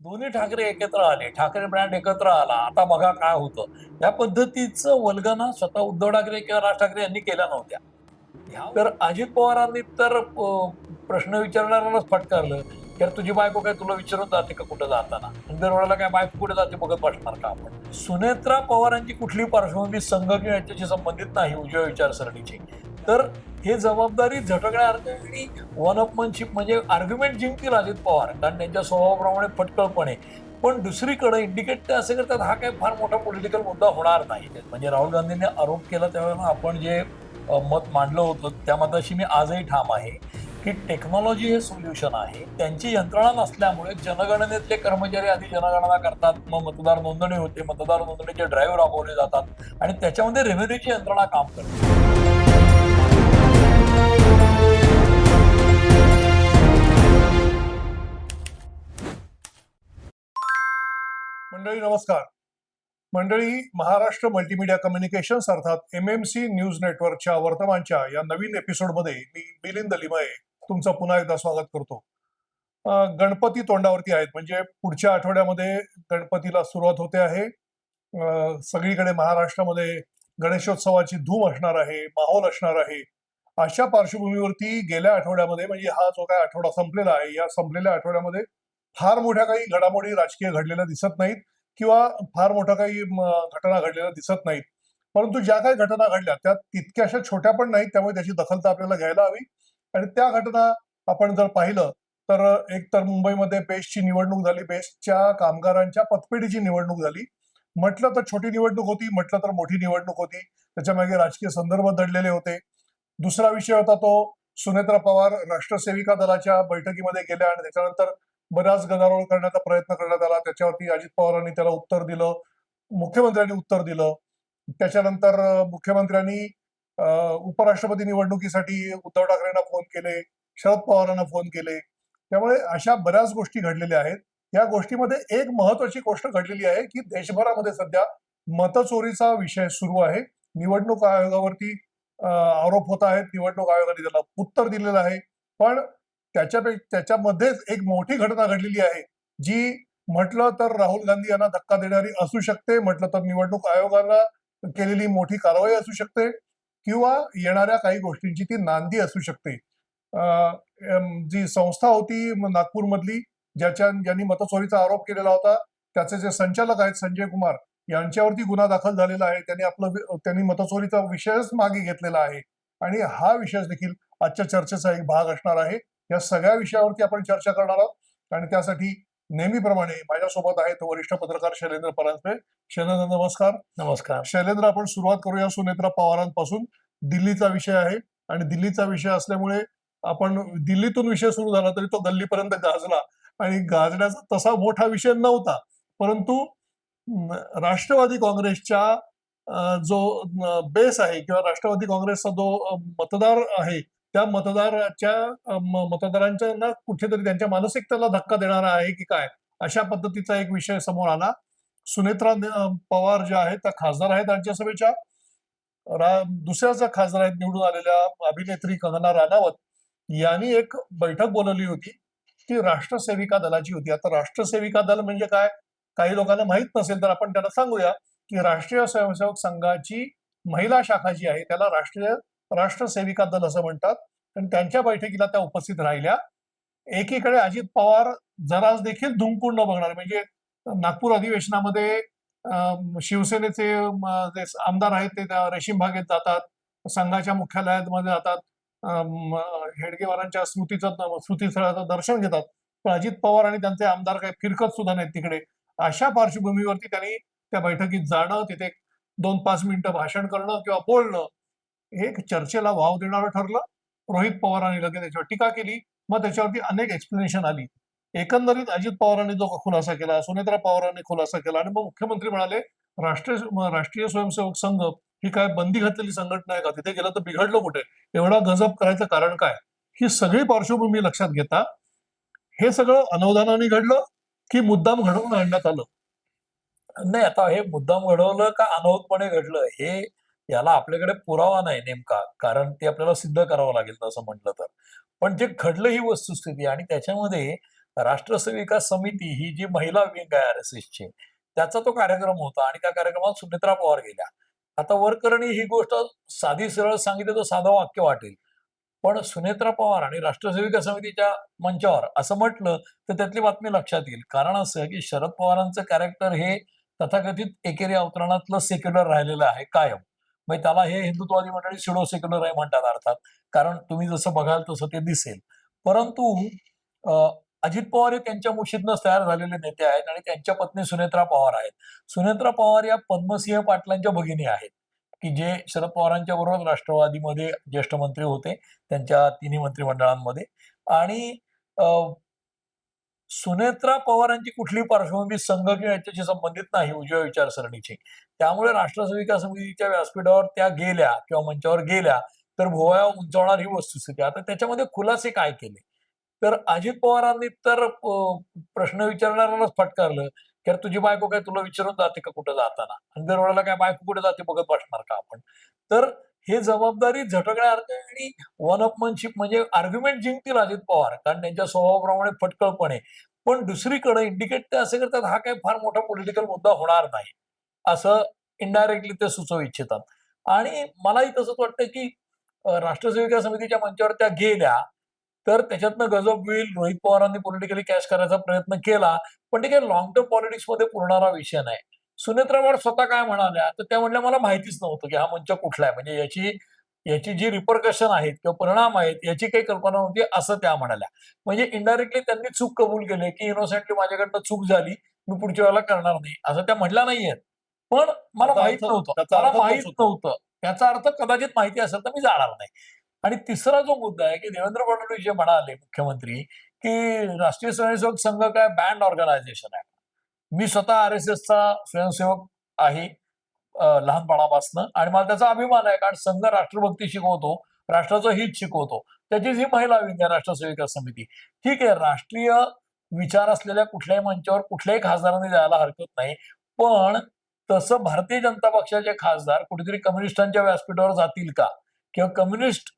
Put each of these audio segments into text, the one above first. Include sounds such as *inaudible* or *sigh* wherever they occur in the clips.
दोन्ही ठाकरे एकत्र आले ठाकरे ब्रँड एकत्र आला. आता बघा काय होतं. या पद्धतीचं वल्गना स्वतः उद्धव ठाकरे किंवा राज ठाकरे यांनी केल्या नव्हत्या. ह्या- तर अजित पवारांनी तर प्रश्न विचारणाऱ्यालाच फटकारलं. तर तुझी बायको काय तुला विचारून जाते का कुठं जाताना? दरवेळेला काय बायको कुठे जाते बघत बसणार का आपण? सुनेत्रा पवारांची कुठली पार्श्वभूमी संघ किंवा याच्याशी संबंधित नाही उजव्या विचारसरणीची. तर हे जबाबदारी झटकण्याअर्थी वन अपमनशिप म्हणजे आर्ग्युमेंट जिंकतील अजित पवार. कारण त्यांच्या स्वभावाप्रमाणे फटकळपणे पण दुसरीकडे इंडिकेट ते असे करतात हा काय फार मोठा पॉलिटिकल मुद्दा होणार नाही. म्हणजे राहुल गांधींनी आरोप केला त्यावेळेला आपण जे मत मांडलं होतं त्या मताशी मी आजही ठाम आहे. की टेक्नॉलॉजी हे सोल्युशन आहे. त्यांची यंत्रणा नसल्यामुळे जनगणनेतले कर्मचारी आधी जनगणना करतात. मग मतदार नोंदणी होते. मतदार नोंदणीचे ड्रायव्हर राबवले जातात. आणि त्याच्यामध्ये रेव्हेन्यूची यंत्रणा काम करते. मंडळी नमस्कार. मंडळी महाराष्ट्र मल्टीमीडिया कम्युनिकेशन्स अर्थात एम एम सी न्यूज नेटवर्कच्या वर्तमानच्या या नवीन एपिसोडमध्ये मी मिलिंद लिमये तुमचं पुन्हा एकदा स्वागत करतो. गणपती तोंडावरती आहेत. म्हणजे पुढच्या आठवड्यामध्ये गणपतीला सुरुवात होते आहे. सगळीकडे महाराष्ट्रामध्ये गणेशोत्सवाची धूम असणार आहे माहोल असणार आहे. अशा पार्श्वभूमीवरती गेल्या आठवड्यामध्ये म्हणजे हा जो काय आठवडा संपलेला आहे या संपलेल्या आठवड्यामध्ये फार मोठ्या काही घडामोडी राजकीय घडलेल्या दिसत नाहीत. किंवा फार मोठ्या काही घटना घडलेल्या दिसत नाहीत. परंतु ज्या काही घटना घडल्या त्या तितक्याशा छोट्या पण नाहीत त्यामुळे त्याची दखल तर आपल्याला घ्यायला हवी. आणि त्या घटना आपण जर पाहिलं तर एक तर मुंबईमध्ये बेस्टची निवडणूक झाली बेस्टच्या कामगारांच्या पतपेढीची निवडणूक झाली. म्हटलं तर छोटी निवडणूक होती म्हटलं तर मोठी निवडणूक होती. त्याच्यामागे राजकीय संदर्भ दडलेले होते. दुसरा विषय होता तो सुनेत्रा पवार राष्ट्रसेविका दलाच्या बैठकीमध्ये गेल्या आणि त्याच्यानंतर बराच गदारोळ करण्याचा प्रयत्न करण्यात आला. त्याच्यावरती अजित पवारांनी त्याला उत्तर दिलं. मुख्यमंत्र्यांनी उत्तर दिलं. त्याच्यानंतर मुख्यमंत्र्यांनी उपराष्ट्रपती निवडणुकीसाठी उद्धव ठाकरेंना फोन केले शरद पवारांना फोन केले. त्यामुळे अशा बऱ्याच गोष्टी घडलेल्या आहेत. या गोष्टीमध्ये एक महत्वाची गोष्ट घडलेली आहे की देशभरामध्ये सध्या मतचोरीचा विषय सुरू आहे. निवडणूक आयोगावरती आरोप होत आहेत. निवडणूक आयोगाने त्याला उत्तर दिलेलं आहे. पण त्याच्यापे त्याच्यामध्येच एक मोठी घटना घडलेली आहे जी म्हटलं तर राहुल गांधी यांना धक्का देणारी असू शकते म्हटलं तर निवडणूक आयोगाला केलेली मोठी कारवाई असू शकते किंवा येणाऱ्या काही गोष्टींची ती नांदी असू शकते. अं, जी संस्था होती नागपूरमधली ज्याच्या ज्यांनी मतचोरीचा आरोप केलेला होता त्याचे जे संचालक आहेत संजय कुमार यांच्यावरती गुन्हा दाखल झालेला आहे त्यांनी आपलं त्यांनी मतचोरीचा विषयच मागे घेतलेला आहे आणि हा विषय देखील आजच्या चर्चेचा एक भाग असणार आहे. या सगळ्या विषयावरती आपण चर्चा करणार आहोत. आणि त्यासाठी नेहमीप्रमाणे माझ्यासोबत आहेत वरिष्ठ पत्रकार शैलेंद्र परांजपे. शैलेंद्र नमस्कार. नमस्कार. शैलेंद्र आपण सुरुवात करूया सुनेत्रा पवारांपासून. दिल्लीचा विषय आहे. आणि दिल्लीचा विषय असल्यामुळे आपण दिल्लीतून विषय सुरू झाला तरी तो गल्लीपर्यंत गाजला. आणि गाजण्याचा तसा मोठा विषय नव्हता. परंतु राष्ट्रवादी काँग्रेसच्या जो बेस आहे किंवा राष्ट्रवादी काँग्रेसचा जो मतदार आहे त्या मतदाराच्या मतदारांच्या ना कुठेतरी त्यांच्या मानसिकतेला धक्का देणारा आहे की काय? अशा पद्धतीचा एक विषय समोर आला. सुनेत्रा पवार ज्या आहेत त्या खासदार आहेत राज्यसभेच्या दुसऱ्याचा खासदार आहेत निवडून आलेल्या अभिनेत्री कंगना राणावत यांनी एक बैठक बोलवली होती. ती राष्ट्रसेविका दलाची होती. आता राष्ट्रसेविका दल म्हणजे काय? काही लोकांना माहीत नसेल तर आपण त्यांना सांगूया की राष्ट्रीय स्वयंसेवक संघाची महिला शाखा जी आहे त्याला राष्ट्रीय राष्ट्रसेविका दल असं म्हणतात. आणि त्यांच्या बैठकीला त्या उपस्थित राहिल्या. एकीकडे अजित पवार जरा देखील धुमकून न बघणार. म्हणजे नागपूर अधिवेशनामध्ये अं, शिवसेनेचे जे आमदार आहेत ते त्या रेशीम भागेत जातात. संघाच्या मुख्यालयात मध्ये जातात. अं, हेडगेवारांच्या स्मृतीचं स्मृतीस्थळाचं दर्शन घेतात. पण अजित पवार आणि त्यांचे आमदार काही फिरकत सुद्धा नाहीत तिकडे. अशा पार्श्वभूमीवरती त्यांनी त्या बैठकीत जाणं तिथे दोन पाच मिनिटं भाषण करणं किंवा बोलणं हे एक चर्चेला वाव देणारं ठरलं. रोहित पवारांनी लगेच त्याच्यावर टीका केली. मग त्याच्यावरती अनेक एक्सप्लेनेशन आली. एकंदरीत अजित पवारांनी जो खुलासा केला सुनेत्रा पवारांनी खुलासा केला आणि मग मुख्यमंत्री म्हणाले राष्ट्रीय राष्ट्रीय स्वयंसेवक संघ ही काय बंदी घातलेली संघटना आहे का? तिथे गेलं तर बिघडलं कुठे? एवढा गजब करायचं कारण काय? ही सगळी पार्श्वभूमी लक्षात घेता हे सगळं अनवधानाने घडलं की मुद्दाम घडवून आणण्यात आलं? नाही आता हे मुद्दाम घडवलं का अनवधपणे घडलं? हे याला आपल्याकडे पुरावा नाही नेमका कारण ते आपल्याला सिद्ध करावं लागेल तसं म्हटलं तर. पण जे घडलं ही वस्तुस्थिती आणि त्याच्यामध्ये राष्ट्रसेविका समिती ही जी महिला विंग आहे आर एस एसची त्याचा तो कार्यक्रम होता आणि त्या कार्यक्रमात सुनेत्रा पवार गेल्या. आता वरकरणी ही गोष्ट साधी सरळ सांगितली तर साधं वाक्य वाटेल. पण सुनेत्रा पवार आणि राष्ट्रसेविका समितीच्या मंचावर असं म्हटलं तर त्यातली बातमी लक्षात येईल. कारण असं की शरद पवारांचं कॅरेक्टर हे तथाकथित एकेरी अवतरणातलं सेक्युलर राहिलेलं आहे कायम. म्हणजे त्याला हे हिंदुत्ववादी मंडळी सिडो सेक्युलर आहे म्हणतात अर्थात. कारण तुम्ही जसं बघाल तसं ते दिसेल. परंतु अजित पवार हे त्यांच्या मुशीतनंच तयार झालेले नेते आहेत आणि त्यांच्या पत्नी सुनेत्रा पवार आहेत. सुनेत्रा पवार या पद्मसिंह पाटलांच्या भगिनी आहेत. की जे शरद पवारांच्या बरोबर राष्ट्रवादीमध्ये ज्येष्ठ मंत्री होते त्यांच्या तिन्ही मंत्रिमंडळांमध्ये. आणि अं, सुनेत्रा पवारांची कुठली पार्श्वभूमी संघ किंवा याच्याशी संबंधित नाही उजव्या विचारसरणीची. त्यामुळे राष्ट्रसेविका समितीच्या व्यासपीठावर त्या गेल्या किंवा मंचावर गेल्या तर भोवया उंचावणार ही वस्तुस्थिती. आता त्याच्यामध्ये खुलासे काय केले? तर अजित पवारांनी तर प्रश्न विचारणाऱ्यालाच फटकारलं की तुझी बायको काय तुला विचारून जाते का कुठं जाताना? आणि दरवेळेला काय बायको कुठे जाते बघत बसणार का आपण? तर हे जबाबदारी झटकण्यासारखं आणि वन अपमनशिप म्हणजे आर्ग्युमेंट जिंकतील अजित पवार कारण त्यांच्या स्वभावाप्रमाणे फटकळपणे. पण दुसरीकडे इंडिकेट ते असे करतात हा काही फार मोठा पॉलिटिकल मुद्दा होणार नाही असं इनडायरेक्टली ते सुचवू इच्छितात. आणि मलाही तसंच वाटतं की राष्ट्रसेविका समितीच्या मंचावर त्या गेल्या तर त्याच्यातनं गजब होईल. रोहित पवारांनी पॉलिटिकली कॅश करायचा प्रयत्न केला पण ते काही लॉंग टर्म पॉलिटिक्समध्ये पुरणारा विषय नाही. सुनेत्रा पवार स्वतः काय म्हणाल्या तर त्या म्हणल्या मला माहितीच नव्हतं की हा मंच कुठला आहे. म्हणजे याची याची जी रिपरकशन आहेत किंवा परिणाम आहेत याची काही कल्पना नव्हती असं त्या म्हणाल्या. म्हणजे इनडायरेक्टली त्यांनी चूक कबूल केली की इनोसेंटली माझ्याकडनं चूक झाली मी पुढच्या वेळेला करणार नाही असं त्या म्हटल्या नाहीयेत. पण मला माहीत नव्हतं. त्याचा मला माहीत होता. नव्हतं. त्याचा अर्थ कदाचित माहिती असेल तर मी जाणार नाही. आणि तिसरा जो मुद्दा आहे की देवेंद्र फडणवीस जे म्हणाले मुख्यमंत्री की राष्ट्रीय स्वयंसेवक संघ काय बँड ऑर्गनायझेशन आहे. मी स्वतः आर एस एसचा स्वयंसेवक आहे लहानपणापासून. आणि मला त्याचा अभिमान आहे कारण संघ राष्ट्रभक्ती शिकवतो राष्ट्राचं हित शिकवतो. त्याचीच ही महिला विंग आहे राष्ट्रसेविका समिती. ठीक आहे राष्ट्रीय विचार असलेल्या कुठल्याही मंचावर कुठल्याही खासदारांनी जायला हरकत नाही. पण तसं भारतीय जनता पक्षाचे खासदार कुठेतरी कम्युनिस्टांच्या व्यासपीठावर जातील का? किंवा कम्युनिस्ट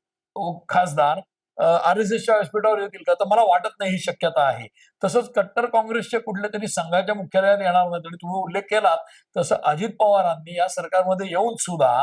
खासदार आर एस एसच्या व्यासपीठावर येतील का? तर मला वाटत नाही ही शक्यता आहे. तसंच कट्टर काँग्रेसचे कुठल्या तरी संघाच्या मुख्यालयात येणार नाही आणि तुम्ही उल्लेख केलात तसं अजित पवारांनी या सरकारमध्ये येऊन सुद्धा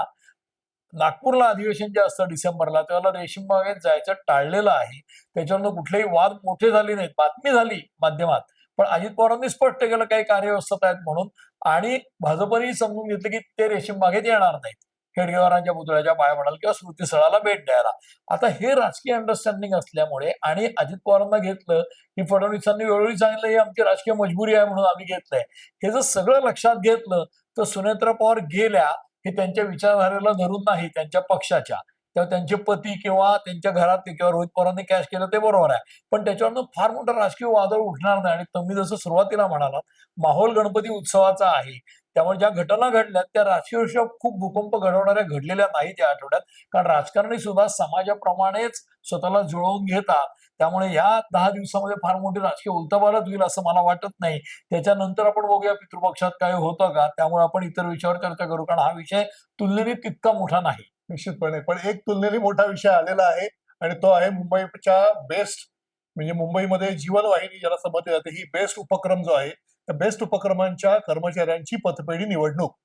नागपूरला अधिवेशन जे असतं डिसेंबरला त्याला रेशीम बागेत जायचं टाळलेलं आहे. त्याच्यावरनं कुठलेही वाद मोठे झाले नाहीत. बातमी झाली माध्यमात. पण अजित पवारांनी स्पष्ट केलं काही कार्यव्यवस्था आहेत म्हणून. आणि भाजपनेही समजून घेतलं की ते रेशीम बागेत येणार नाहीत. हेडगेवारांच्या पुतळ्याच्या पाया म्हणाल किंवा स्मृतीस्थळाला भेट द्यायला. आता हे राजकीय अंडरस्टँडिंग असल्यामुळे आणि अजित पवारांना घेतलं की फडणवीसांनी वेळोवेळी सांगितलं ही आमची राजकीय मजबुरी आहे म्हणून आम्ही घेतलंय. हे जर सगळं लक्षात घेतलं तर सुनेत्रा पवार गेल्या हे त्यांच्या विचारधारेला धरून नाही त्यांच्या पक्षाच्या. तेव्हा त्यांचे पती किंवा त्यांच्या घरात किंवा रोहित पवारांनी कॅश केलं ते बरोबर आहे. पण त्याच्यावरनं फार मोठं राजकीय वादळ उठणार नाही. आणि तुम्ही जसं सुरुवातीला म्हणालात माहोल गणपती उत्सवाचा आहे. त्यामुळे ज्या घटना घडल्यात त्या राजकीय खूप भूकंप घडवणाऱ्या घडलेल्या नाहीत या आठवड्यात. कारण राजकारणी सुद्धा समाजाप्रमाणेच स्वतःला जुळवून घेतात त्यामुळे या दहा दिवसामध्ये फार मोठी राजकीय उलताबालच होईल असं मला वाटत नाही. त्याच्यानंतर आपण बघूया पितृपक्षात काय होतं का? त्यामुळे आपण इतर विषयावर चर्चा करू कारण हा विषय तुलनेने तितका मोठा नाही. निश्चितपणे. पण एक तुलनेने मोठा विषय आलेला आहे आणि तो आहे मुंबईच्या बेस्ट म्हणजे मुंबईमध्ये जीवनवाहिनी ज्याला समजली जाते ही बेस्ट उपक्रम जो आहे बेस्ट उपक्रमांच्या कर्मचाऱ्यांची पतपेढी निवडणूक.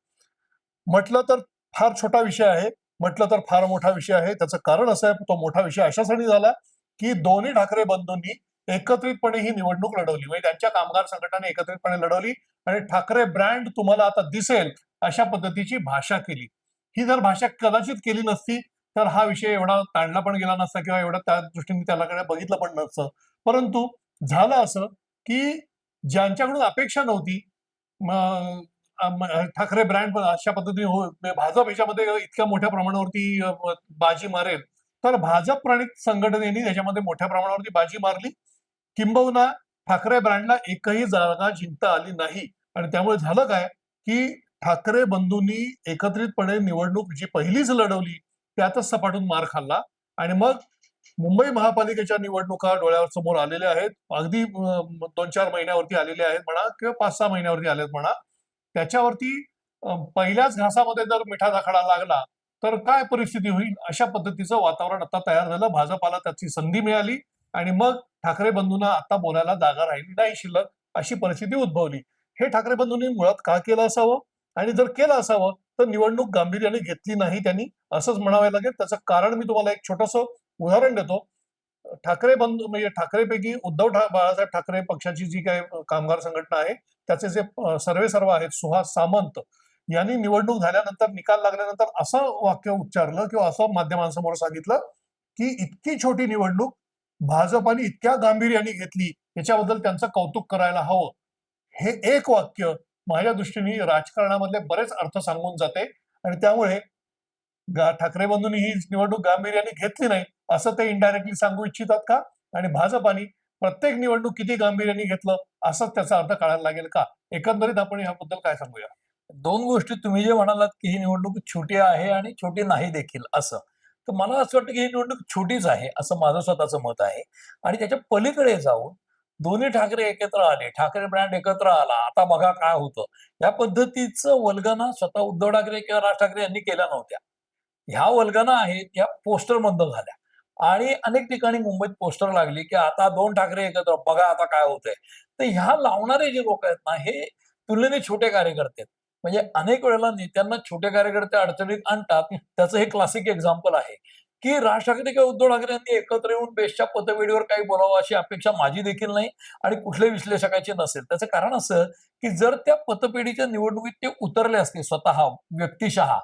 म्हटलं तर फार छोटा विषय आहे. म्हटलं तर फार मोठा विषय आहे. त्याचं कारण असं आहे तो मोठा विषय अशासाठी झाला की दोन्ही ठाकरे बंधूंनी एकत्रितपणे ही निवडणूक लढवली. म्हणजे त्यांच्या कामगार संघटनाने एकत्रितपणे लढवली आणि ठाकरे ब्रँड तुम्हाला आता दिसेल अशा पद्धतीची भाषा केली. ही जर भाषा कदाचित केली नसती तर हा विषय एवढा ताणला पण गेला नसता किंवा एवढा त्या दृष्टीने त्यालाकडे बघितलं पण नसतं. परंतु झालं असं की ज्यांच्याकडून अपेक्षा नव्हती ठाकरे ब्रँड पण अशा पद्धतीने हो भाजप याच्यामध्ये इतक्या मोठ्या प्रमाणावरती बाजी मारेल. तर भाजप प्रणित संघटनेने त्याच्यामध्ये मोठ्या प्रमाणावरती बाजी मारली. किंबहुना ठाकरे ब्रँडला एकही जागा जिंकता आली नाही. आणि त्यामुळे झालं काय की ठाकरे बंधूंनी एकत्रितपणे निवडणूक जी पहिलीच लढवली त्यातच सपाटून मार खाल्ला. आणि मग मुंबई महापालिकेच्या निवडणुका डोळ्यावर समोर आलेल्या आहेत. अगदी दोन चार महिन्यावरती आलेल्या आहेत म्हणा किंवा पाच सहा महिन्यावरती आलेत म्हणा. त्याच्यावरती पहिल्याच घासामध्ये जर मिठा दाखडा लागला तर काय परिस्थिती होईल? अशा पद्धतीचं वातावरण आता तयार झालं. भाजपाला त्याची संधी मिळाली आणि मग ठाकरे बंधूंना आता बोलायला जागा राहिली नाही शिल्लक अशी परिस्थिती उद्भवली. हे ठाकरे बंधूंनी मुळात का केलं असावं? आणि जर केलं असावं तर निवडणूक गांभीर्याने घेतली नाही त्यांनी असंच म्हणावं लागेल. त्याचं कारण मी तुम्हाला एक छोटस उदाहरण देतो. ठाकरे बंधू म्हणजे ठाकरेपैकी उद्धव ठा बाळासाहेब ठाकरे पक्षाची जी काही कामगार संघटना आहे त्याचे जे सर्वे सर्व आहेत सुहास सामंत यांनी निवडणूक झाल्यानंतर निकाल लागल्यानंतर असं वाक्य उच्चारलं किंवा असं माध्यमांसमोर सांगितलं की इतकी छोटी निवडणूक भाजपाने इतक्या गांभीर्याने घेतली याच्याबद्दल त्यांचं कौतुक करायला हवं. हे एक वाक्य माझ्या दृष्टीने राजकारणामधले बरेच अर्थ सांगून जाते. आणि त्यामुळे ठाकरे बंधूंनी ही निवडणूक गांभीर्याने घेतली नाही असं ते इनडायरेक्टली सांगू इच्छितात का? आणि भाजपाने प्रत्येक निवडणूक किती गांभीर्याने घेतलं असंच त्याचा अर्थ कळायला लागेल का? एकंदरीत आपण याबद्दल काय सांगूया? दोन गोष्टी तुम्ही जे म्हणालात की ही निवडणूक छोटी आहे आणि छोटी नाही देखील असं. तर मला असं वाटतं की ही निवडणूक छोटीच आहे असं माझं स्वतःचं मत आहे. आणि त्याच्या पलीकडे जाऊन दोन्ही ठाकरे एकत्र आले ठाकरे ब्रँड एकत्र आला आता बघा काय होतं. या पद्धतीचं वल्गना स्वतः उद्धव ठाकरे किंवा राज ठाकरे यांनी केल्या नव्हत्या. ह्या वल्गना आहेत या पोस्टर बंद झाल्या. आणि अनेक ठिकाणी मुंबईत पोस्टर लागली की आता दोन ठाकरे एकत्र बघा आता काय होतंय. तर ह्या लावणारे जे लोक आहेत ना हे तुलनेने छोटे कार्यकर्ते आहेत. म्हणजे अनेक वेळेला नेत्यांना छोटे कार्यकर्ते अडचणीत आणतात. त्याचं हे क्लासिक एक्झाम्पल आहे. की राज ठाकरे किंवा उद्धव ठाकरे यांनी एकत्र येऊन बेस्टच्या पतपेढीवर काही बोलावं अशी अपेक्षा माझी देखील नाही आणि कुठल्याही विश्लेषकाची नसेल. त्याचं कारण असं की जर त्या पतपेढीच्या निवडणुकीत ते उतरले असते स्वतः व्यक्तिशः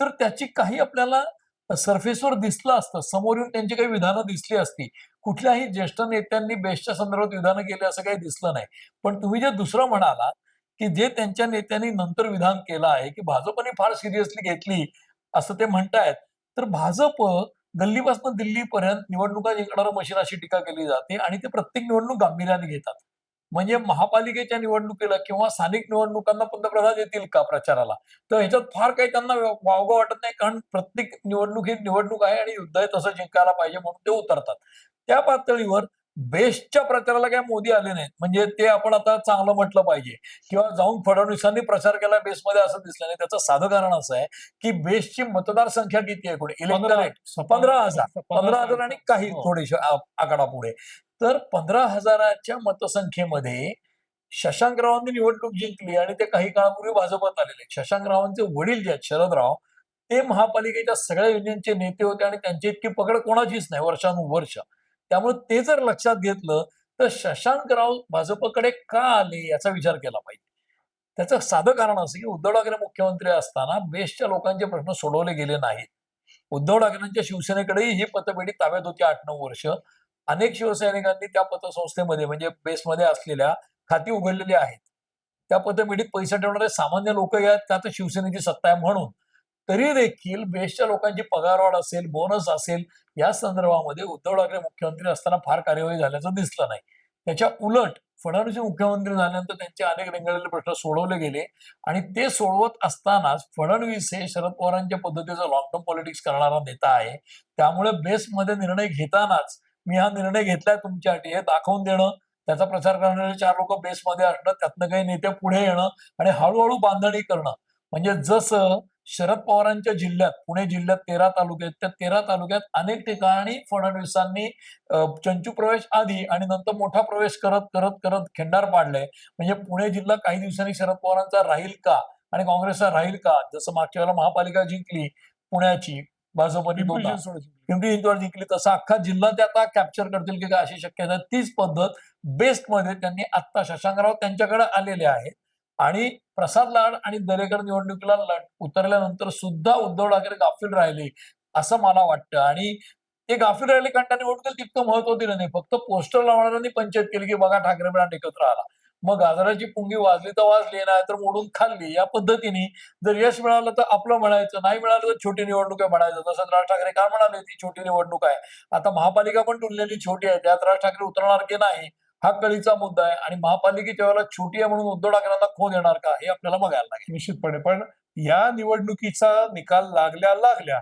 तर त्याची काही आपल्याला सरफेसवर दिसलं असतं. समोर येऊन त्यांची काही विधानं दिसली असती. कुठल्याही ज्येष्ठ नेत्यांनी बेस्टच्या संदर्भात विधानं केली असं काही दिसलं नाही. पण तुम्ही जे दुसरं म्हणाला की जे त्यांच्या नेत्यांनी नंतर विधान केलं आहे की भाजपने फार सिरियसली घेतली असं ते म्हणतायत तर भाजप गल्लीपासून दिल्लीपर्यंत निवडणुका जिंकणारं मशीन अशी टीका केली जाते आणि ते प्रत्येक निवडणूक गांभीर्याने घेतात. म्हणजे महापालिकेच्या निवडणुकीला किंवा स्थानिक निवडणुकांना पंतप्रधान येतील का प्रचाराला? तर ह्याच्यात फार काही त्यांना वावगं वाटत नाही. कारण प्रत्येक निवडणूक ही निवडणूक आहे आणि युद्ध आहे तसं जिंकायला पाहिजे म्हणून ते उतरतात. त्या पातळीवर बेस्टच्या प्रचाराला काय मोदी आले नाहीत. म्हणजे ते आपण आता चांगलं म्हटलं पाहिजे. किंवा जाऊन फडणवीसांनी प्रचार केला बेसमध्ये असं दिसलं नाही. त्याचं साधं कारण असं आहे की बेस्टची मतदार संख्या किती आहे? कोणी इलेक्टरेट पंधरा हजार. पंधरा हजार आणि काही हो. थोडेसे आकडा पुढे. तर पंधरा हजाराच्या मतसंख्येमध्ये शशांकरावांनी निवडणूक जिंकली आणि ते काही काळापूर्वी भाजपात आलेले शशांकरावांचे वडील जे आहेत शरदराव ते महापालिकेच्या सगळ्या युनियनचे नेते होते आणि त्यांची इतकी पकड कोणाचीच नाही वर्षानुवर्ष. त्यामुळे ते जर लक्षात घेतलं तर शशांकराव भाजपकडे का आले याचा विचार केला पाहिजे. त्याचं साधं कारण असं की उद्धव ठाकरे मुख्यमंत्री असताना बेस्टच्या लोकांचे प्रश्न सोडवले गेले नाहीत. उद्धव ठाकरेंच्या शिवसेनेकडेही ही पतपेढी ताब्यात होती आठ नऊ वर्ष. अनेक शिवसैनिकांनी त्या पतसंस्थेमध्ये म्हणजे बेसमध्ये असलेल्या खाती उघडलेली आहेत. त्या पतपेढीत पैसे ठेवणारे सामान्य लोक आहेत का तर शिवसेनेची सत्ता आहे म्हणून. तरी देखील बेस्टच्या लोकांची पगारवाढ असेल बोनस असेल या संदर्भामध्ये उद्धव ठाकरे मुख्यमंत्री असताना फार कार्यवाही झाल्याचं दिसलं नाही. त्याच्या उलट फडणवीस मुख्यमंत्री झाल्यानंतर त्यांचे अनेक रेंगाळलेले प्रश्न सोडवले गेले आणि ते सोडवत असतानाच फडणवीस हे शरद पवारांच्या पद्धतीचं लॉकडाऊन टर्म पॉलिटिक्स करणारा नेता आहे. त्यामुळे बेसमध्ये निर्णय घेतानाच मी हा निर्णय घेतलाय तुमच्यासाठी हे दाखवून देणं त्याचा प्रचार करणारे चार लोक बेसमध्ये असणं त्यातनं काही नेते पुढे येणं आणि हळूहळू बांधणी करणं. म्हणजे जसं शरद पवारांच्या जिल्ह्यात पुणे जिल्ह्यात तेरा तालुके आहेत त्या तेरा तालुक्यात अनेक ठिकाणी फडणवीसांनी चंचू प्रवेश आधी आणि नंतर मोठा प्रवेश करत करत करत खिंडार पाडलंय म्हणजे पुणे जिल्हा काही दिवसांनी शरद पवारांचा राहील का आणि काँग्रेसचा राहील का? जसं मागच्या वेळेला महापालिका जिंकली पुण्याची भाजपने पिंपरी चिंचवड जिंकली तसा अख्खा जिल्हा ते आता कॅप्चर करतील की काय अशी शक्यता तीच पद्धत बेस्टमध्ये त्यांनी आत्ता शशांकराव त्यांच्याकडे आलेले आहेत. आणि प्रसाद लाड आणि दरेकर निवडणुकीला उतरल्यानंतर सुद्धा उद्धव ठाकरे गाफील राहिले असं मला वाटतं. आणि ते गाफील राहिले कारण त्या निवडणुकीला तितकं महत्त्व दिलं नाही. फक्त पोस्टर लावणाऱ्यांनी पंचायत केली की बघा ठाकरे एकत्र आला. मग गाजराची पुंगी वाजली तर वाजली नाही तर मोडून खाल्ली. या पद्धतीने जर यश मिळालं तर आपलं म्हणायचं नाही मिळालं तर छोटी निवडणूक आहे म्हणायचं. तसंच राज ठाकरे काय म्हणाले ती छोटी निवडणूक आहे? आता महापालिका पण तुलनेली छोटी आहे. त्यात राज ठाकरे उतरणार की नाही हा कळीचा मुद्दा आहे. आणि महापालिकेच्या वेळेला छोटी आहे म्हणून उद्धव ठाकरेंना खो देणार का हे आपल्याला बघायला लागेल. निश्चितपणे. पण या निवडणुकीचा निकाल लागल्या लागल्या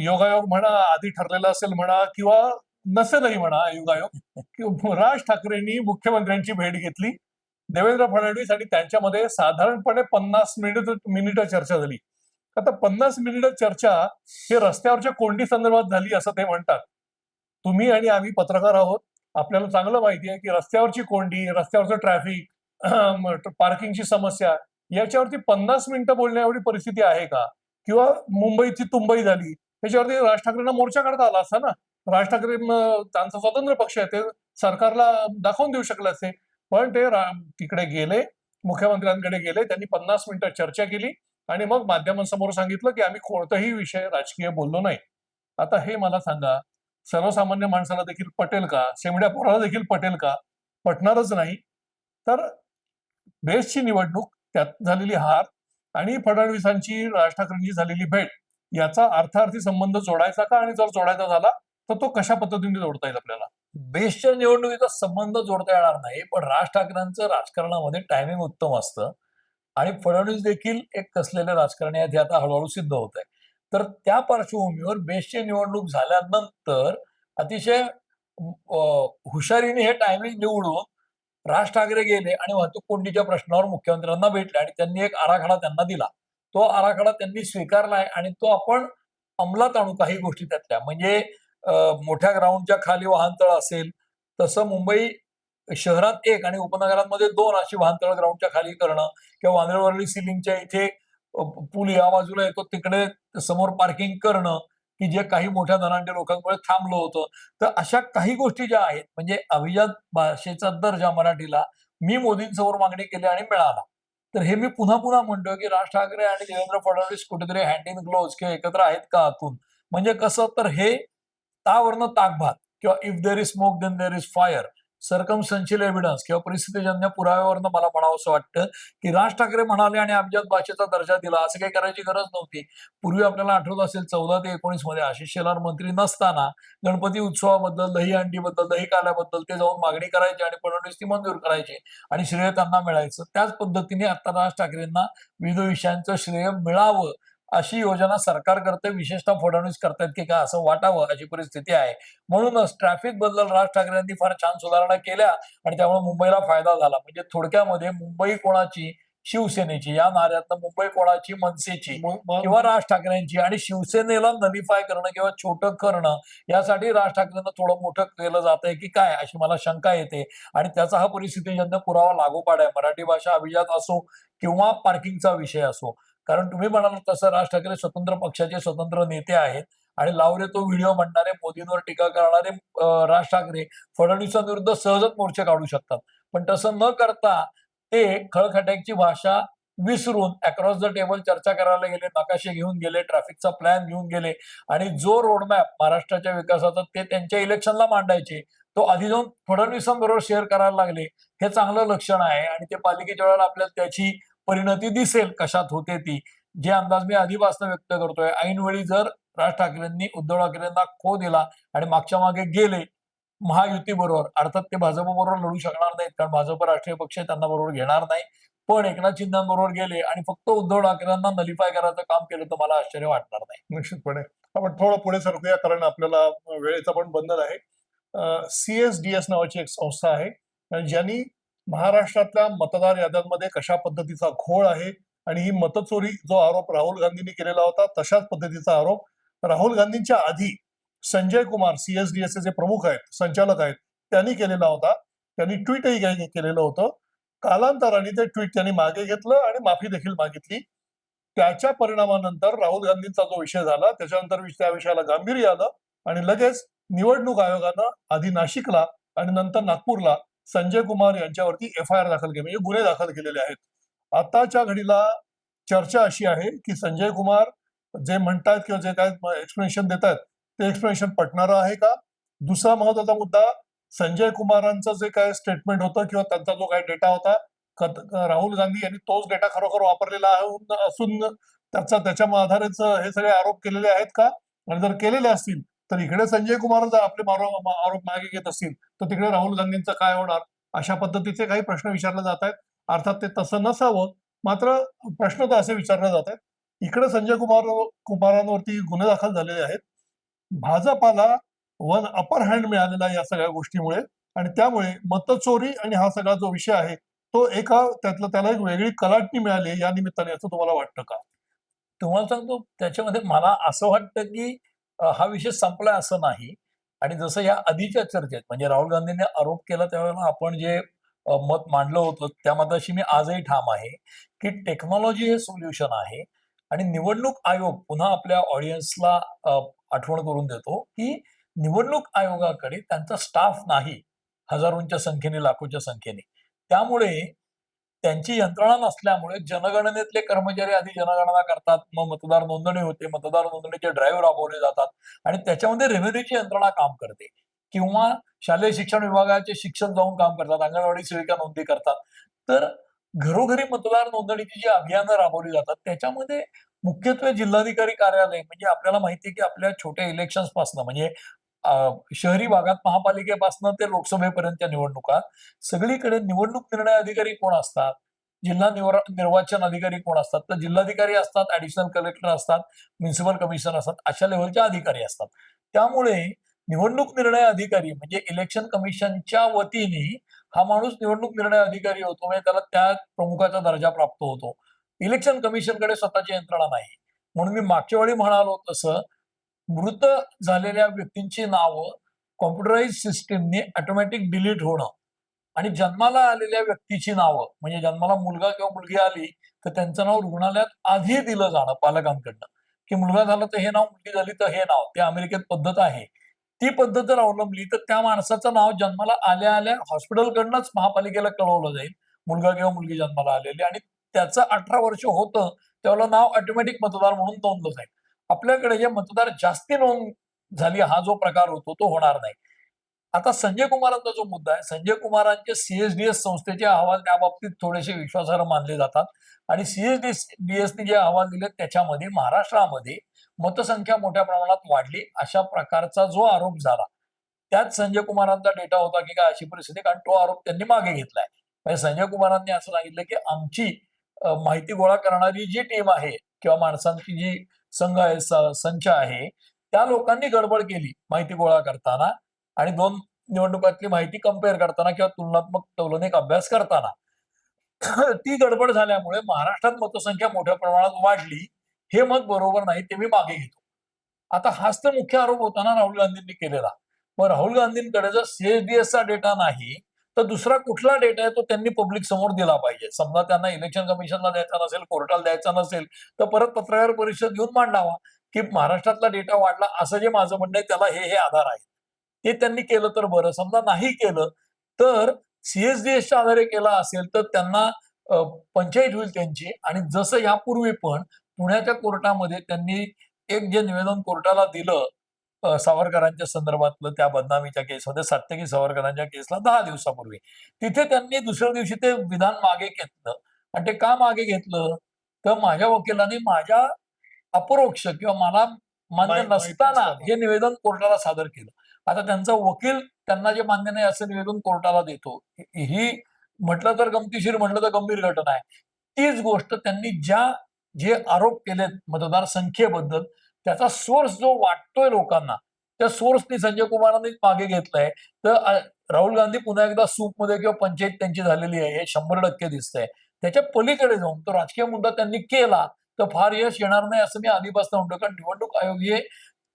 योगायोग म्हणा आधी ठरलेला असेल म्हणा किंवा नसेलही म्हणा योगायोग राज ठाकरेंनी मुख्यमंत्र्यांची भेट घेतली. देवेंद्र फडणवीस आणि त्यांच्यामध्ये साधारणपणे पन्नास मिनिट मिनिटं चर्चा झाली. आता पन्नास मिनिटं चर्चा हे रस्त्यावरच्या कोंडी संदर्भात झाली असं ते म्हणतात. तुम्ही आणि आम्ही पत्रकार आहोत. आपल्याला चांगलं माहिती आहे की रस्त्यावरची कोंडी रस्त्यावरचं ट्रॅफिक पार्किंगची समस्या याच्यावरती पन्नास मिनिटं बोलण्या एवढी परिस्थिती आहे का? किंवा मुंबईची तुंबई झाली त्याच्यावरती राज ठाकरेंना मोर्चा काढता आला असता ना? राज ठाकरे त्यांचा स्वतंत्र पक्ष आहे ते सरकारला दाखवून देऊ शकले असते. पण ते तिकडे गेले मुख्यमंत्र्यांकडे गेले त्यांनी पन्नास मिनिटं चर्चा केली आणि मग माध्यमांसमोर सांगितलं की आम्ही कोणताही विषय राजकीय बोललो नाही. आता हे मला सांगा सर्वसामान्य माणसाला देखील पटेल का? शेमड्या पोराला देखील पटेल का? पटणारच नाही. तर बेस्टची निवडणूक त्यात झालेली हार आणि फडणवीसांची राज ठाकरेंची झालेली भेट याचा अर्थार्थी संबंध जोडायचा का? आणि जर जोडायचा झाला तर तो कशा पद्धतीने जोडता येईल आपल्याला? बेस्टच्या निवडणुकीचा संबंध जोडता येणार नाही पण राज ठाकरेंचं राजकारणामध्ये टायमिंग उत्तम असतं. आणि फडणवीस देखील एक कसलेले राजकारणी आहेत हे आता हळूहळू सिद्ध होत आहे. तर त्या पार्श्वभूमीवर बेस्टची निवडणूक झाल्यानंतर अतिशय हुशारीने हे टायमिंग निवडून राज ठाकरे गेले आणि वाहतूक कोंडीच्या प्रश्नावर मुख्यमंत्र्यांना भेटले आणि त्यांनी एक आराखडा त्यांना दिला. तो आराखडा त्यांनी स्वीकारलाय आणि तो आपण अंमलात आणू काही गोष्टी त्यातल्या. म्हणजे मोठ्या ग्राउंडच्या खाली वाहनतळ असेल तसं मुंबई शहरात एक आणि उपनगरांमध्ये दोन अशी वाहनतळ ग्राउंडच्या खाली करणं किंवा वांद्रेवरली सिलिंगच्या इथे पूल या बाजूला येतो तिकडे समोर पार्किंग करणं की जे काही मोठ्या धनांच्या लोकांमुळे थांबलं होतं. तर अशा काही गोष्टी ज्या आहेत म्हणजे अभिजात भाषेचा दर्जा मराठीला मी मोदींसमोर मागणी केली आणि मिळाला. तर हे मी पुन्हा पुन्हा म्हणतोय की राज ठाकरे आणि देवेंद्र फडणवीस कुठेतरी हँड इन ग्लोव्ह किंवा एकत्र आहेत का आतून? म्हणजे कसं? तर हे तावरनं ताकभात किंवा if there is smoke then there is fire circumstantial evidence किंवा परिस्थितीजन्य पुराव्यावरनं मला म्हणावं असं वाटतं की राज ठाकरे म्हणाले आणि अभिजात भाषेचा दर्जा दिला असं काही करायची गरज नव्हती. पूर्वी आपल्याला आठवत असेल चौदा ते एकोणीसमध्ये आशिष शेलार मंत्री नसताना गणपती उत्सवाबद्दल दही अंडीबद्दल दही काल्याबद्दल ते जाऊन मागणी करायची आणि फडणवीस ती मंजूर करायचे आणि श्रेय त्यांना मिळायचं. त्याच पद्धतीने आता राज ठाकरेंना विविध विषयांचं श्रेय मिळावं अशी योजना सरकार करते विशेषतः फडणवीस करतायत की काय असं वाटावं अशी परिस्थिती आहे. म्हणूनच ट्रॅफिकबद्दल राज ठाकरेंनी फार छान सुधारणा केल्या आणि त्यामुळे मुंबईला फायदा झाला. म्हणजे थोडक्यामध्ये मुंबई कोणाची? शिवसेनेची. या नाऱ्यातनं मुंबई कोणाची? मनसेची. किंवा राज ठाकरेंची. आणि शिवसेनेला नलिफाय करणं किंवा छोटं करणं यासाठी राज ठाकरेंना थोडं मोठं केलं जात आहे की काय अशी मला शंका येते. आणि त्याचा हा परिस्थितीजन्य पुरावा लागोपाठ आहे मराठी भाषा अभिजात असो किंवा पार्किंगचा विषय असो. कारण तुम्ही म्हणाल तसं राज ठाकरे स्वतंत्र पक्षाचे स्वतंत्र नेते आहेत आणि लावरे तो व्हिडिओ म्हणणारे मोदींवर टीका करणारे राज ठाकरे फडणवीसांविरुद्ध सहजच मोर्चे काढू शकतात. पण तसं न करता ते खळखट्याची भाषा विसरून अक्रॉस द टेबल चर्चा करायला गेले नकाशे घेऊन गेले ट्रॅफिकचा प्लॅन घेऊन गेले आणि जो रोडमॅप महाराष्ट्राच्या विकासाचा ते त्यांच्या इलेक्शनला मांडायचे तो आधी जाऊन फडणवीसांबरोबर शेअर करायला लागले हे चांगलं लक्षण आहे आणि ते पालिकेच्या वेळेला आपल्याला त्याची परिणती दिसेल कशात होते ती. जे अंदाज मी आधीपासून व्यक्त करतोय ऐनवेळी जर राज ठाकरेंनी उद्धव ठाकरेंना खो दिला आणि मागच्या मागे गेले महायुती बरोबर अर्थात ते भाजप बरोबर लढू शकणार नाहीत कारण भाजप राष्ट्रीय पक्ष त्यांना बरोबर घेणार नाही. पण एकनाथ शिंदेबरोबर गेले आणि फक्त उद्धव ठाकरेंना नलिफाय करायचं काम केलं तर मला आश्चर्य वाटणार नाही. निश्चितपणे. आपण थोडं पुढे सरकूया कारण आपल्याला वेळेचं पण बंधन आहे. सी एस डी एस नावाची एक संस्था आहे ज्यांनी महाराष्ट्रातल्या मतदार याद्यांमध्ये कशा पद्धतीचा घोळ आहे आणि ही मतचोरी जो आरोप राहुल गांधींनी केलेला होता तशाच पद्धतीचा आरोप राहुल गांधींच्या आधी संजय कुमार सीएसडीएसचे जे प्रमुख आहेत संचालक आहेत त्यांनी केलेला होता. त्यांनी ट्विटही केलेलं होतं. कालांतराने ते ट्विट त्यांनी मागे घेतलं आणि माफी देखील मागितली. त्याच्या परिणामानंतर राहुल गांधींचा जो विषय झाला त्याच्यानंतर त्या विषयाला गांभीर्य आलं आणि लगेच निवडणूक आयोगानं आधी नाशिकला आणि नंतर नागपूरला संजय कुमार यांच्यावरती एफ आय आर दाखल केली. म्हणजे गुन्हे दाखल केलेले आहेत. आताच्या घडीला चर्चा अशी आहे की संजय कुमार जे म्हणतात किंवा जे काय एक्सप्लेनेशन देतात ते एक्सप्लेनेशन पटणारं आहे का? दुसरा महत्त्वाचा मुद्दा संजय कुमारांचं जे काय स्टेटमेंट होतं किंवा त्यांचा जो काय डेटा होता राहुल गांधी यांनी तोच डेटा खरोखर वापरलेला असून त्याचा त्याच्या आधारेच हे सगळे आरोप केलेले आहेत का? आणि जर केलेले असतील तर इकडे संजय कुमार जर आपले आरोप मागे घेत असतील तर तिकडे राहुल गांधींचं काय होणार? अशा पद्धतीचे काही प्रश्न विचारले जात आहेत. अर्थात ते तसं नसावं मात्र प्रश्न तर असे विचारले जात आहेत. इकडे संजय कुमार कुमारांवरती गुन्हे दाखल झालेले आहेत. भाजपाला वन अपर हँड मिळालेला या सगळ्या गोष्टीमुळे आणि त्यामुळे मतचोरी आणि हा सगळा जो विषय आहे तो एका त्यातलं त्याला एक वेगळी कलाटणी मिळाली या निमित्ताने असं तुम्हाला वाटतं का? तुम्हाला सांगतो त्याच्यामध्ये मला असं वाटतं की हा विषय संपलाय असं नाही. आणि जसं या आधीच्या चर्चेत म्हणजे राहुल गांधींनी आरोप केला त्यावेळेला आपण जे मत मांडलं होतं त्या मताशी मी आजही ठाम आहे की टेक्नॉलॉजी हे सोल्युशन आहे. आणि निवडणूक आयोग पुन्हा आपल्या ऑडियन्सला आठवण करून देतो की निवडणूक आयोगाकडे त्यांचा स्टाफ नाही हजारोंच्या संख्येने लाखोच्या संख्येने. त्यामुळे त्यांची यंत्रणा नसल्यामुळे जनगणनेतले कर्मचारी आधी जनगणना करतात मग मतदार नोंदणी होते मतदार नोंदणीचे ड्राईव्ह राबवले जातात आणि त्याच्यामध्ये रेव्हेन्यूची यंत्रणा काम करते. किंवा शालेय शिक्षण विभागाचे शिक्षक जाऊन काम करतात अंगणवाडी सेविका नोंदणी करतात. तर घरोघरी मतदार नोंदणीची जी अभियानं राबवली जातात त्याच्यामध्ये मुख्यत्वे जिल्हाधिकारी कार्यालय म्हणजे आपल्याला माहिती आहे की आपल्या छोट्या इलेक्शन्स पासनं म्हणजे शहरी भागात महापालिकेपासून ते लोकसभेपर्यंतच्या निवडणुका. सगळीकडे निवडणूक निर्णय अधिकारी कोण असतात? जिल्हा निर्वाचन अधिकारी कोण असतात? तर जिल्हाधिकारी असतात ऍडिशनल कलेक्टर असतात म्युन्सिपल कमिशनर असतात अशा लेवलच्या अधिकारी असतात. त्यामुळे निवडणूक निर्णय अधिकारी म्हणजे इलेक्शन कमिशनच्या वतीने हा माणूस निवडणूक निर्णय अधिकारी होतो म्हणजे त्याला त्या प्रमुखाचा दर्जा प्राप्त होतो. इलेक्शन कमिशनकडे स्वतःची यंत्रणा नाही. म्हणून मी मागच्या वेळी म्हणालो तसं मृत झालेल्या व्यक्तींची नावं कॉम्प्युटराईज सिस्टीमने ऑटोमॅटिक डिलीट होणं आणि जन्माला आलेल्या व्यक्तीची नावं म्हणजे जन्माला मुलगा किंवा मुलगी आली तर त्यांचं नाव रुग्णालयात आधी दिलं जाणं पालकांकडनं. की मुलगा झाला तर हे नाव मुलगी झाली तर हे नाव ते अमेरिकेत पद्धत आहे. ती पद्धत जर अवलंबली तर त्या माणसाचं नाव जन्माला आल्या आल्या हॉस्पिटलकडनंच महापालिकेला कळवलं जाईल. मुलगा किंवा मुलगी जन्माला आलेली आणि त्याचं अठरा वर्ष होतं त्यावेळेला नाव ऑटोमॅटिक मतदार म्हणून नोंदलं जाईल. आपल्याकडे जे मतदार जास्ती नोंद झाली हा जो प्रकार होतो तो होणार नाही. आता संजय कुमारांचा जो मुद्दा आहे संजय कुमारांचे सीएसडीएस संस्थेचे अहवाल त्या बाबतीत थोडेसे विश्वासार्ह मानले जातात आणि सीएसडीएसने जे अहवाल दिले त्याच्यामध्ये महाराष्ट्रामध्ये मतसंख्या मोठ्या प्रमाणात वाढली अशा प्रकारचा जो आरोप झाला त्यात संजय कुमारांचा डेटा होता की काय अशी परिस्थिती कारण तो आरोप त्यांनी मागे घेतलाय. म्हणजे संजय कुमारांनी असं सांगितलं की आमची माहिती गोळा करणारी जी टीम आहे किंवा माणसांची जी संघ आहे संच आहे त्या लोकांनी गडबड केली माहिती गोळा करताना आणि दोन निवडणुकातली माहिती कंपेअर करताना किंवा तुलनात्मक तुलनेक अभ्यास करताना. *clears throat* ती गडबड झाल्यामुळे महाराष्ट्रात मतसंख्या मोठ्या प्रमाणात वाढली हे मत बरोबर नाही ते मी मागे घेतो. आता हाच तर मुख्य आरोप होताना राहुल गांधींनी केलेला. मग राहुल गांधींकडे जर सीएसडीएसचा चा डेटा नाही तर दुसरा कुठला डेटा आहे तो त्यांनी पब्लिक समोर दिला पाहिजे. समजा त्यांना इलेक्शन कमिशनला द्यायचा नसेल कोर्टाला द्यायचा नसेल तर परत पत्रकार परिषद घेऊन मांडावा की महाराष्ट्रातला डेटा वाढला असं जे माझं म्हणणं आहे त्याला हे हे आधार आहे. ते त्यांनी केलं तर बरं. समजा नाही केलं तर सीएसडीएसच्या आधारे केला असेल तर त्यांना पंचायत होईल त्यांची. आणि जसं यापूर्वी पण पुण्याच्या कोर्टामध्ये त्यांनी एक जे निवेदन कोर्टाला दिलं सावरकरांच्या संदर्भातलं त्या बदनामीच्या केसमध्ये सात्यकी सावरकरांच्या केसला दहा दिवसापूर्वी. तिथे त्यांनी दुसऱ्या दिवशी ते विधान मागे घेतलं. आणि ते का मागे घेतलं? तर माझ्या वकिलांनी माझ्या अपरोक्ष किंवा मला मान्य नसताना हे निवेदन कोर्टाला सादर केलं. आता त्यांचा वकील त्यांना जे मान्य नाही असं निवेदन कोर्टाला देतो. ही- ही म्हटलं तर गमतीशीर म्हटलं तर गंभीर घटना आहे. तीच गोष्ट त्यांनी ज्या जे आरोप केलेत मतदार संख्येबद्दल त्याचा सोर्स जो वाटतोय लोकांना त्या सोर्सनी संजय कुमारांनी मागे घेतलाय. तर राहुल गांधी पुन्हा एकदा सूपमध्ये किंवा पंचायत त्यांची झालेली आहे हे शंभर टक्के दिसतंय. त्याच्या पलीकडे जाऊन तो राजकीय मुद्दा त्यांनी केला तर फार यश येणार नाही असं मी आधीपासून म्हणतो कारण निवडणूक आयोग हे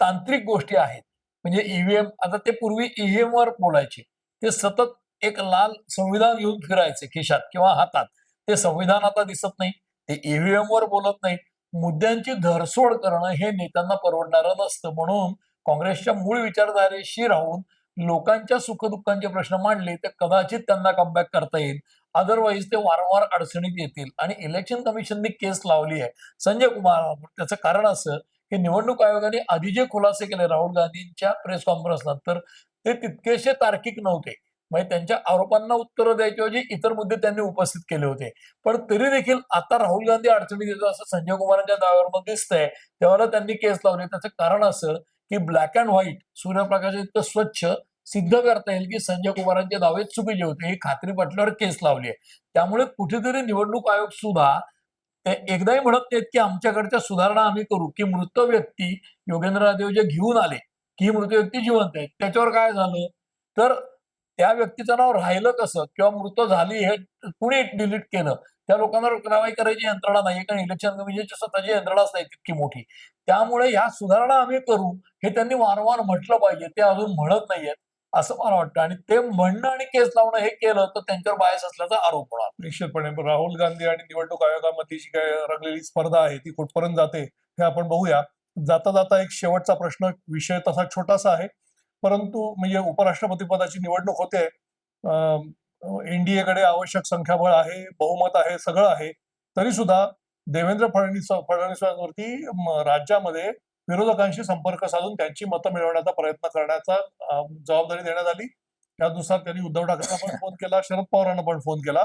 तांत्रिक गोष्टी आहेत. म्हणजे ईव्हीएम आता ते पूर्वी ईव्हीएम वर बोलायचे. ते सतत एक लाल संविधान घेऊन फिरायचे खिशात किंवा हातात. ते संविधान आता दिसत नाही. ते ईव्हीएम वर बोलत नाही मुद्द्यांची धरसोड करणं हे नेत्यांना परवडणारं नसतं. म्हणून काँग्रेसच्या मूळ विचारधारेशी राहून लोकांच्या सुखदुःखांचे प्रश्न मांडले तर कदाचित त्यांना कमबॅक करता येईल. अदरवाईज ते वारंवार अडचणीत येतील. आणि इलेक्शन कमिशनने केस लावली आहे. संजय कुमार त्याचं कारण असं की निवडणूक आयोगाने आधी जे खुलासे केले राहुल गांधींच्या प्रेस कॉन्फरन्स नंतर ते तितकेसे तार्किक नव्हते. म्हणजे त्यांच्या आरोपांना उत्तरं द्यायच्याऐवजी इतर मुद्दे त्यांनी उपस्थित केले होते. पण तरी देखील आता राहुल गांधी अडचणीत येतो असं संजय कुमारांच्या दाव्यावर दिसतंय. तेव्हा त्यांनी केस लावले. त्याचं कारण असं की ब्लॅक अँड व्हाईट सूर्यप्रकाश इतकं स्वच्छ सिद्ध करता येईल की संजय कुमारांचे दावे चुकीचे होते. ही खात्री पटल्यावर केस लावली आहे. त्यामुळे कुठेतरी निवडणूक आयोग सुद्धा ते एकदाही म्हणत नाहीत की आमच्याकडच्या सुधारणा आम्ही करू की मृत व्यक्ती योगेंद्र रादेव जे घेऊन आले की मृत व्यक्ती जिवंत आहे त्याच्यावर काय झालं? तर त्या व्यक्तीचं नाव राहिलं कसं? किंवा मृत झाली हे कुणी डिलीट केलं? त्या लोकांना कारवाई करायची यंत्रणा नाही. कारण इलेक्शन कमिशनची स्वतःची यंत्रणाच नाही तितकी मोठी. त्यामुळे ह्या सुधारणा आम्ही करू हे त्यांनी वारंवार म्हटलं पाहिजे. ते अजून म्हणत नाहीयेत असं मला वाटतं. आणि ते म्हणणं आणि केस लावणं हे केलं तर त्यांच्यावर बायस असल्याचा आरोप होणार. निश्चितपणे. राहुल गांधी आणि निवडणूक आयोगामध्ये जी काय रंगलेली स्पर्धा आहे ती कुठपर्यंत जाते हे आपण बघूया. जाता जाता एक शेवटचा प्रश्न विषय तसा छोटासा आहे. परंतु म्हणजे उपराष्ट्रपती पदाची निवडणूक होते. एनडीएकडे आवश्यक संख्याबळ आहे बहुमत आहे सगळं आहे. तरी सुद्धा देवेंद्र फडणवीस फडणवीसांवरती राज्यामध्ये विरोधकांशी संपर्क साधून त्यांची मतं मिळवण्याचा प्रयत्न करण्याचा जबाबदारी देण्यात आली. त्यानुसार त्यांनी उद्धव ठाकरेंना पण फोन केला शरद पवारांना पण फोन केला.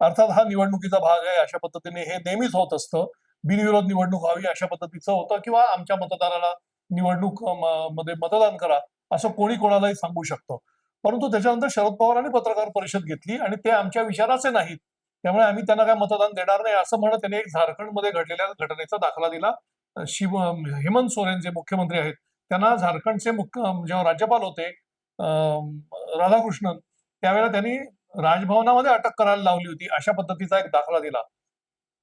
अर्थात हा निवडणुकीचा भाग आहे अशा पद्धतीने हे नेहमीच होत असतं. बिनविरोध निवडणूक व्हावी अशा पद्धतीचं होतं किंवा आमच्या मतदाराला निवडणूकमध्ये मतदान करा. असं कोणी कोणालाही सांगू शकतं. परंतु त्याच्यानंतर शरद पवारांनी पत्रकार परिषद घेतली आणि ते आमच्या विचाराचे नाहीत. त्यामुळे आम्ही त्यांना काय मतदान देणार नाही असं म्हणत त्यांनी एक झारखंडमध्ये घडलेल्या घटनेचा दाखला दिला. शिव हेमंत सोरेन जे मुख्यमंत्री आहेत त्यांना झारखंडचे मुख्य जेव्हा राज्यपाल होते अं, राधाकृष्णन त्यावेळेला त्यांनी राजभवनामध्ये अटक करायला लावली होती अशा पद्धतीचा एक दाखला दिला.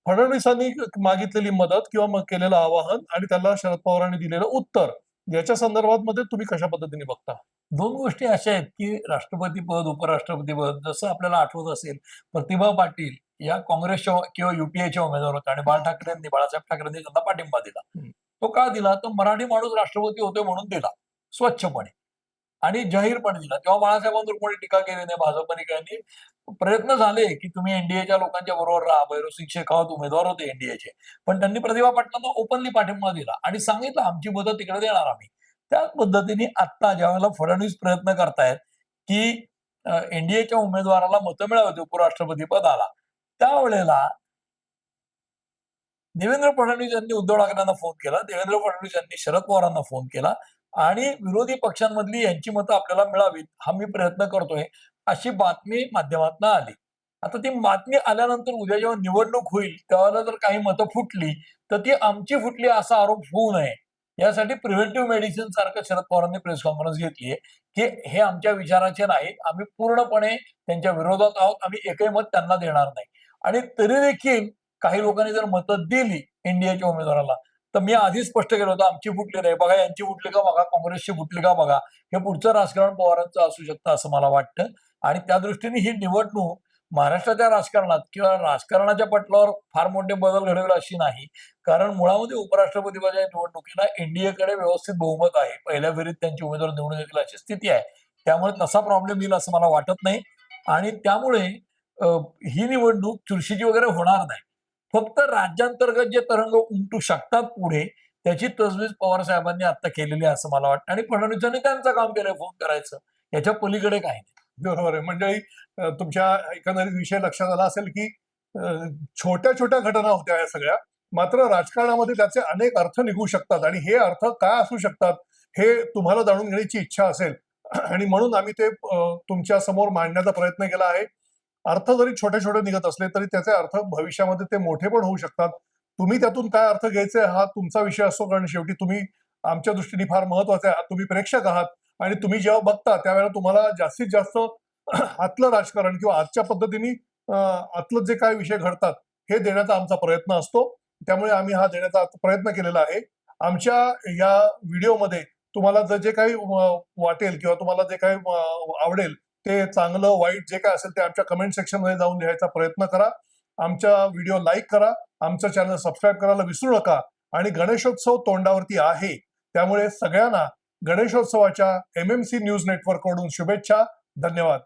फडणवीसांनी मागितलेली मदत किंवा मग केलेलं आवाहन आणि त्याला शरद पवारांनी दिलेलं उत्तर. याच्या संदर्भात मध्ये तुम्ही कशा पद्धतीने बघता? दोन गोष्टी अशा आहेत की राष्ट्रपती पद उपराष्ट्रपती पद जसं आपल्याला आठवत असेल प्रतिभा पाटील या काँग्रेसच्या किंवा युपीएच्या उमेदवार होत्या आणि बाळ ठाकरेंनी बाळासाहेब ठाकरेंनी त्यांना पाठिंबा दिला. तो का दिला? तर मराठी माणूस राष्ट्रपती होते म्हणून दिला स्वच्छपणे. आणि जाहीरपणे दिला तेव्हा बाळासाहेबांवर कोणी टीका केली नाही भाजपने काही प्रयत्न झाले की तुम्ही एनडीएच्या लोकांच्या बरोबर राहा. भैरव सिंग शेखावत उमेदवार होते एनडीएचे पण त्यांनी प्रतिभा पाटलांना ओपनली पाठिंबा दिला आणि सांगितलं आमची मदत तिकडे देणार आम्ही. त्याच पद्धतीने आता ज्यावेळेला फडणवीस प्रयत्न करतायत की एनडीएच्या उमेदवाराला मतं मिळावी उपराष्ट्रपती पदाला त्यावेळेला देवेंद्र फडणवीस यांनी उद्धव ठाकरेंना फोन केला. देवेंद्र फडणवीस यांनी शरद पवारांना फोन केला. आणि विरोधी पक्षांमधली यांची मतं आपल्याला मिळावीत हा मी प्रयत्न करतोय अशी बातमी माध्यमातून आली. आता ती बातमी आल्यानंतर उद्या जेव्हा निवडणूक होईल त्यावेळेला जर काही मतं फुटली तर ती आमची फुटली असा आरोप होऊ नये. यासाठी प्रिव्हेंटिव्ह मेडिसिन सारखं शरद पवारांनी प्रेस कॉन्फरन्स घेतली आहे की हे आमच्या विचाराचे नाहीत आम्ही पूर्णपणे त्यांच्या विरोधात आहोत आम्ही एकही मत त्यांना देणार नाही. आणि तरी देखील काही लोकांनी जर मतं दिली एनडीएच्या उमेदवाराला तर मी आधीच स्पष्ट केलं होतं आमची फुटली नाही. बघा यांची फुटली का बघा काँग्रेसची फुटली का बघा हे पुढचं राजकारण पवारांचं असू शकतं असं मला वाटतं. आणि त्या दृष्टीने ही निवडणूक महाराष्ट्राच्या राजकारणात किंवा राजकारणाच्या पटलावर फार मोठे बदल घडवेल अशी नाही. कारण मुळामध्ये उपराष्ट्रपतीच्या निवडणुकीला एनडीएकडे व्यवस्थित बहुमत आहे. पहिल्या फेरीत त्यांची उमेदवार निवडून येतील अशी स्थिती आहे. त्यामुळे तसा प्रॉब्लेम येईल असं मला वाटत नाही. आणि त्यामुळे ही निवडणूक चुरशीची वगैरे होणार नाही. फक्त राज्यांतर्गत जे तरंग उमटू शकतात पुढे त्याची तजवीज पवार साहेबांनी आता केलेली आहे असं मला वाटतं. आणि फडणवीसांनी त्यांचं काम केलंय फोन करायचं. याच्या पलीकडे काही नाही. बरोबर आहे. मंडळी तुमच्या एकंदरीत विषय लक्षात आला असेल की छोट्या छोट्या घटना होत्या या सगळ्या. मात्र राजकारणामध्ये त्याचे अनेक अर्थ निघू शकतात. आणि हे अर्थ काय असू शकतात हे तुम्हाला जाणून घेण्याची इच्छा असेल. आणि म्हणून आम्ही ते तुमच्यासमोर मांडण्याचा प्रयत्न केला आहे. अर्थ जरी छोटे छोटे निघत असले तरी त्याचे अर्थ भविष्यामध्ये ते मोठे पण होऊ शकतात. तुम्ही त्यातून काय अर्थ घ्यायचे हा तुमचा विषय असतो कारण शेवटी तुम्ही आमच्या दृष्टीने फार महत्त्वाचे आहात. तुम्ही प्रेक्षक आहात आणि तुम्ही जेव्हा बघता त्यावेळेला तुम्हाला जास्तीत जास्त *clears throat* आतलं राजकारण किंवा आजच्या पद्धतीने आतलं जे काय विषय घडतात हे देण्याचा आमचा प्रयत्न असतो. त्यामुळे आम्ही हा देण्याचा प्रयत्न केलेला आहे. आमच्या या व्हिडिओमध्ये तुम्हाला जर जे काही वाटेल किंवा तुम्हाला जे काही आवडेल ते चांगलं वाईट जे काय असेल ते आमच्या कमेंट सेक्शनमध्ये जाऊन लिहायचा प्रयत्न करा. आमच्या व्हिडिओ लाईक करा. आमचं चॅनल सबस्क्राईब करायला विसरू नका. आणि गणेशोत्सव तोंडावरती आहे. त्यामुळे सगळ्यांना गणेशोत्सवाच्या एम एम सी न्यूज नेटवर्ककडून शुभेच्छा. धन्यवाद.